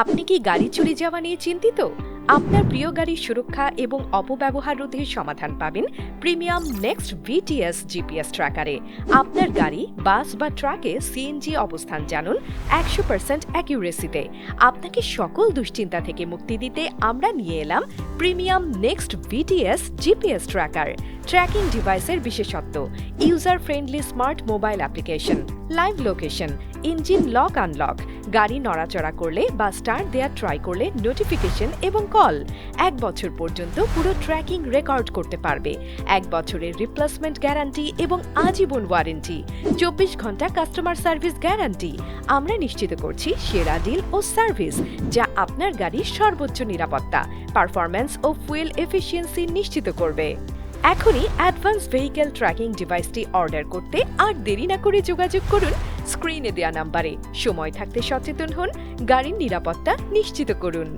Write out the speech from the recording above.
আপনি কি গাড়ি চুরি যাওয়া নিয়ে চিন্তিত? আপনার প্রিয় গাড়ির সুরক্ষা এবং অপব্যবহার রোধের সমাধান পাবেন প্রিমিয়াম নেক্সট ভিটিএস জিপিএস ট্র্যাকারে। আপনার গাড়ি, বাস বা ট্রাকে সিএনজি অবস্থান জানুন একশো পার্সেন্ট অ্যাকিউরেসিতে। আপনাকে সকল দুশ্চিন্তা থেকে মুক্তি দিতে আমরা নিয়ে এলাম premium next VTS GPS tracker. Tracking ডিভাইসের বিশেষত্ব user friendly smart mobile application live location engine lock unlock গাড়ি নড়াচড়া করলে বা স্টার্ট দেওয়া ট্রাই করলে নোটিফিকেশন এবং কল এক বছর পর্যন্ত পুরো ট্র্যাকিং রেকর্ড করতে পারবে। এক বছরের রিপ্লেসমেন্ট গ্যারান্টি এবং আজীবন ওয়ারেন্টি চব্বিশ ঘণ্টা কাস্টমার সার্ভিস গ্যারান্টি আমরা নিশ্চিত করছি সেরা ডিল ও সার্ভিস যা আপনার গাড়ির সর্বোচ্চ নিরাপত্তা পারফরম্যান্স ও ফুয়েল এফিসিয়েন্সি নিশ্চিত করবে। এখনই অ্যাডভান্স ভেহিকেল ট্র্যাকিং ডিভাইসটি অর্ডার করতে আর দেরি না করে যোগাযোগ করুন স্ক্রিনে দেওয়া নাম্বারে। সময় থাকতে সচেতন হন, গাড়ির নিরাপত্তা নিশ্চিত করুন।